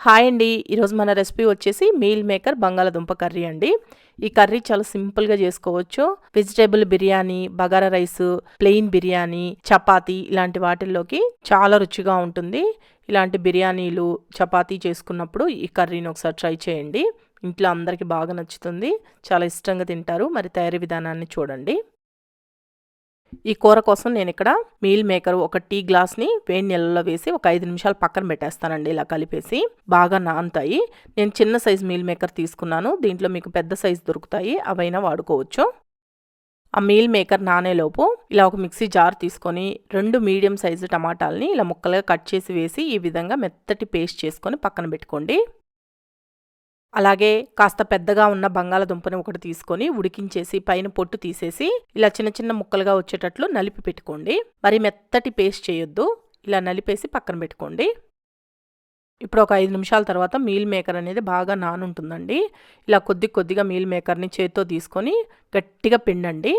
Hi అండి. ఈరోజు మన రెసిపీ వచ్చేసి మీల్ మేకర్ బంగాళదుంప కర్రీ అండి. ఈ కర్రీ చాలా సింపుల్గా చేసుకోవచ్చు. Vegetable biryani bagara rice plain biryani chapati ఇలాంటి వాటిల్లోకి చాలా రుచిగా ఉంటుంది. ఇలాంటి బిర్యానీలు చపాతీ చేసుకున్నప్పుడు ఈ కర్రీని ఒకసారి ట్రై చేయండి. ఇంట్లో అందరికీ బాగా నచ్చుతుంది. చాలా ఇష్టంగా తింటారు. మరి తయారీ విధానాన్ని చూడండి. ఈ కూర కోసం నేను ఇక్కడ మీల్ మేకర్ ఒక టీ గ్లాస్ని వేడి నీళ్ళలో వేసి ఒక ఐదు నిమిషాలు పక్కన పెట్టేస్తానండి. ఇలా కలిపేసి బాగా నానుతాయి. నేను చిన్న సైజు మీల్ మేకర్ తీసుకున్నాను. దీంట్లో మీకు పెద్ద సైజు దొరుకుతాయి. అవైనా వాడుకోవచ్చు. ఆ మీల్ మేకర్ నానేలోపు ఇలా ఒక మిక్సీ జార్ తీసుకొని రెండు మీడియం సైజు టమాటాలని ఇలా ముక్కలుగా కట్ చేసి వేసి ఈ విధంగా మెత్తటి పేస్ట్ చేసుకొని పక్కన పెట్టుకోండి. అలాగే కాస్త పెద్దగా ఉన్న బంగాళదుంపని ఒకటి తీసుకొని ఉడికించేసి పైన పొట్టు తీసేసి ఇలా చిన్న చిన్న ముక్కలుగా వచ్చేటట్లు నలిపి పెట్టుకోండి. మరి మెత్తటి పేస్ట్ చేయొద్దు. ఇలా నలిపేసి పక్కన పెట్టుకోండి. ఇప్పుడు ఒక ఐదు నిమిషాల తర్వాత మీల్ మేకర్ అనేది బాగా నానుంటుందండి. ఇలా కొద్ది కొద్దిగా మీల్ మేకర్ని చేత్తో తీసుకొని గట్టిగా పిండండి.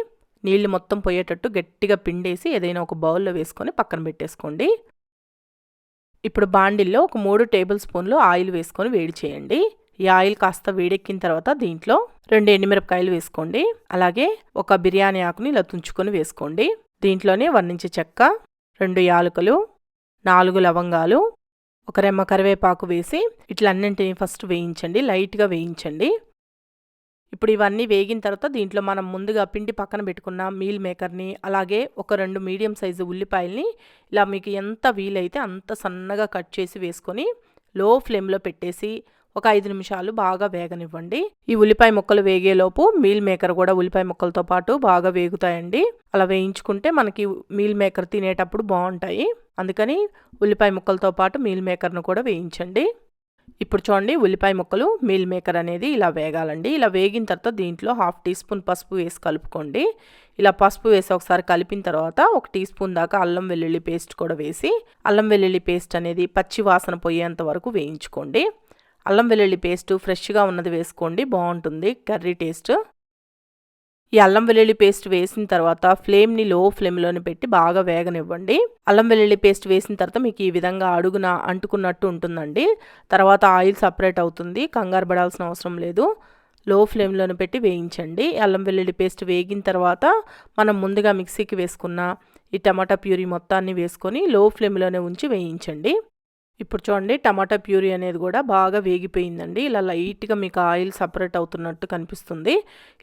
నీళ్ళు మొత్తం పోయేటట్టు గట్టిగా పిండేసి ఏదైనా ఒక బౌల్లో వేసుకొని పక్కన పెట్టేసుకోండి. ఇప్పుడు బాండిల్లో ఒక మూడు టేబుల్ స్పూన్లు ఆయిల్ వేసుకొని వేడి చేయండి. ఈ ఆయిల్ కాస్త వేడెక్కిన తర్వాత దీంట్లో రెండు ఎండుమిరపకాయలు వేసుకోండి. అలాగే ఒక బిర్యానీ ఆకుని ఇలా తుంచుకొని వేసుకోండి. దీంట్లోనే వర్ణించే చెక్క రెండు యాలకులు నాలుగు లవంగాలు ఒక రెమ్మ కరివేపాకు వేసి ఇట్లన్నింటినీ ఫస్ట్ వేయించండి. లైట్గా వేయించండి. ఇప్పుడు ఇవన్నీ వేగిన తర్వాత దీంట్లో మనం ముందుగా పిండి పక్కన పెట్టుకున్న మీల్ మేకర్ని అలాగే ఒక రెండు మీడియం సైజు ఉల్లిపాయల్ని ఇలా మీకు ఎంత వీలైతే అంత సన్నగా కట్ చేసి వేసుకొని లో ఫ్లేమ్లో పెట్టేసి ఒక ఐదు నిమిషాలు బాగా వేగనివ్వండి. ఈ ఉల్లిపాయ ముక్కలు వేగేలోపు మీల్ మేకర్ కూడా ఉల్లిపాయ ముక్కలతో పాటు బాగా వేగుతాయండి. అలా వేయించుకుంటే మనకి మీల్ మేకర్ తినేటప్పుడు బాగుంటాయి. అందుకని ఉల్లిపాయ ముక్కలతో పాటు మీల్ మేకర్ను కూడా వేయించండి. ఇప్పుడు చూడండి ఉల్లిపాయ ముక్కలు మీల్ మేకర్ అనేది ఇలా వేగాలండి. ఇలా వేగిన తర్వాత దీంట్లో హాఫ్ టీ స్పూన్ పసుపు వేసి కలుపుకోండి. ఇలా పసుపు వేసి ఒకసారి కలిపిన తర్వాత ఒక టీ స్పూన్ దాకా అల్లం వెల్లుల్లి పేస్ట్ కూడా వేసి అల్లం వెల్లుల్లి పేస్ట్ అనేది పచ్చి వాసన పోయేంత వరకు వేయించుకోండి. అల్లం వెల్లుల్లి పేస్ట్ ఫ్రెష్గా ఉన్నది వేసుకోండి బాగుంటుంది కర్రీ టేస్ట్. ఈ అల్లం వెల్లుల్లి పేస్ట్ వేసిన తర్వాత ఫ్లేమ్ని లో ఫ్లేమ్లోని పెట్టి బాగా వేగనివ్వండి. అల్లం వెల్లుల్లి పేస్ట్ వేసిన తర్వాత మీకు ఈ విధంగా అడుగున అంటుకున్నట్టు ఉంటుందండి. తర్వాత ఆయిల్ సపరేట్ అవుతుంది కంగారు పడాల్సిన అవసరం లేదు. లో ఫ్లేమ్లోని పెట్టి వేయించండి. అల్లం వెల్లుల్లి పేస్ట్ వేగిన తర్వాత మనం ముందుగా మిక్సీకి వేసుకున్న ఈ టమాటా ప్యూరీ మొత్తాన్ని వేసుకొని లో ఫ్లేమ్లోనే ఉంచి వేయించండి. ఇప్పుడు చూడండి టమాటా ప్యూరీ అనేది కూడా బాగా వేగిపోయిందండి. ఇలా లైట్గా మీకు ఆయిల్ సపరేట్ అవుతున్నట్టు కనిపిస్తుంది.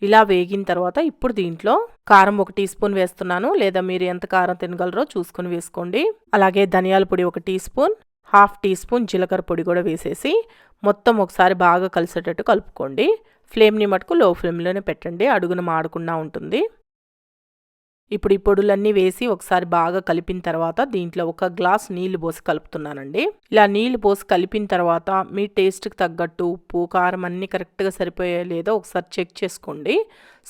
ఇలా వేగిన తర్వాత ఇప్పుడు దీంట్లో కారం ఒక టీ స్పూన్ వేస్తున్నాను. లేదా మీరు ఎంత కారం తినగలరో చూసుకుని వేసుకోండి. అలాగే ధనియాల పొడి ఒక teaspoon half teaspoon జీలకర్ర పొడి కూడా వేసేసి మొత్తం ఒకసారి బాగా కలిసేటట్టు కలుపుకోండి. ఫ్లేమ్ని మటుకు లో ఫ్లేమ్లోనే పెట్టండి. అడుగున మాడకుండా ఉంటుంది. ఇప్పుడు ఈ పొడులన్నీ వేసి ఒకసారి బాగా కలిపిన తర్వాత దీంట్లో ఒక గ్లాస్ నీళ్ళు పోసి కలుపుతున్నానండి. ఇలా నీళ్ళు పోసి కలిపిన తర్వాత మీ టేస్ట్కి తగ్గట్టు ఉప్పు కారం అన్నీ కరెక్ట్గా సరిపోయే లేదో ఒకసారి చెక్ చేసుకోండి.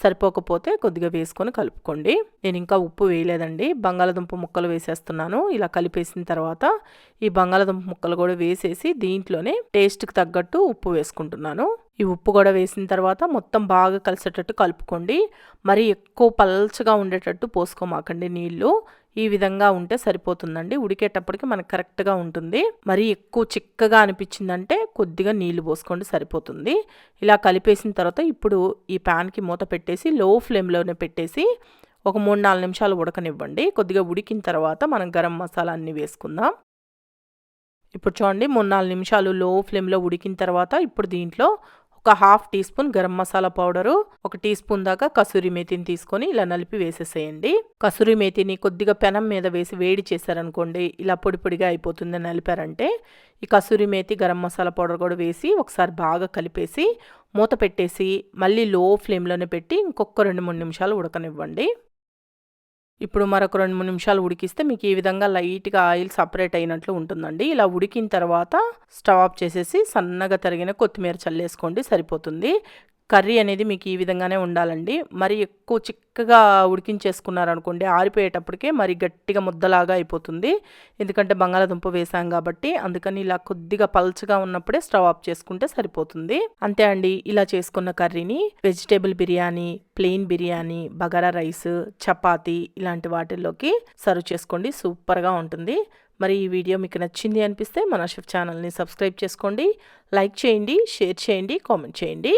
సరిపోకపోతే కొద్దిగా వేసుకొని కలుపుకోండి. నేను ఇంకా ఉప్పు వేయలేదండి. బంగాళదుంప ముక్కలు వేసేస్తున్నాను. ఇలా కలిపేసిన తర్వాత ఈ బంగాళదుంప ముక్కలు కూడా వేసేసి దీంట్లోనే టేస్ట్కి తగ్గట్టు ఉప్పు వేసుకుంటున్నాను. ఈ ఉప్పు కూడా వేసిన తర్వాత మొత్తం బాగా కలిసేటట్టు కలుపుకోండి. మరి ఎక్కువ పల్చగా ఉండేటట్టు పోసుకోమాకండి నీళ్ళు. ఈ విధంగా ఉంటే సరిపోతుందండి. ఉడికేటప్పటికి మనకు కరెక్ట్గా ఉంటుంది. మరి ఎక్కువ చిక్కగా అనిపించిందంటే కొద్దిగా నీళ్ళు పోసుకోండి సరిపోతుంది. ఇలా కలిపేసిన తర్వాత ఇప్పుడు ఈ ప్యాన్కి మూత పెట్టేసి లో ఫ్లేమ్లోనే పెట్టేసి ఒక మూడు నాలుగు నిమిషాలు ఉడకనివ్వండి. కొద్దిగా ఉడికిన తర్వాత మనం గరం మసాలా అన్నీ వేసుకుందాం. ఇప్పుడు చూడండి మూడు నాలుగు నిమిషాలు లో ఫ్లేమ్లో ఉడికిన తర్వాత ఇప్పుడు దీంట్లో ఒక half teaspoon garam masala powder ఒక టీ స్పూన్ దాకా కసూరి మేతిని తీసుకొని ఇలా నలిపి వేసేసేయండి. కసూరి మేతిని కొద్దిగా పెనం మీద వేసి వేడి చేశారనుకోండి ఇలా పొడి పొడిగా అయిపోతుంది నలిపారంటే ఈ కసూరి మేతి గరం మసాలా పౌడర్ కూడా వేసి ఒకసారి బాగా కలిపేసి మూత పెట్టేసి మళ్ళీ లో ఫ్లేమ్లోనే పెట్టి ఇంకొక రెండు మూడు నిమిషాలు ఉడకనివ్వండి. ఇప్పుడు మరొక రెండు మూడు నిమిషాలు ఉడికిస్తే మీకు ఈ విధంగా లైట్గా ఆయిల్ సపరేట్ అయినట్లు ఉంటుందండి. ఇలా ఉడికిన తర్వాత స్టవ్ ఆఫ్ చేసేసి సన్నగా తరిగిన కొత్తిమీర చల్లేసుకోండి సరిపోతుంది. కర్రీ అనేది మీకు ఈ విధంగానే ఉండాలండి. మరి ఎక్కువ చిక్కగా ఉడికించేసుకున్నారనుకోండి ఆరిపోయేటప్పటికే మరి గట్టిగా ముద్దలాగా అయిపోతుంది. ఎందుకంటే బంగాళాదుంప వేసాం కాబట్టి అందుకని ఇలా కొద్దిగా పల్చగా ఉన్నప్పుడే స్టవ్ ఆఫ్ చేసుకుంటే సరిపోతుంది. అంతే అండి ఇలా చేసుకున్న కర్రీని. Vegetable biryani plain biryani bagara rice chapati ఇలాంటి వాటిల్లోకి సర్వ్ చేసుకోండి. సూపర్గా ఉంటుంది. మరి ఈ వీడియో మీకు నచ్చింది అనిపిస్తే మన షెఫ్ ఛానల్ని సబ్స్క్రైబ్ చేసుకోండి. లైక్ చేయండి షేర్ చేయండి కామెంట్ చేయండి.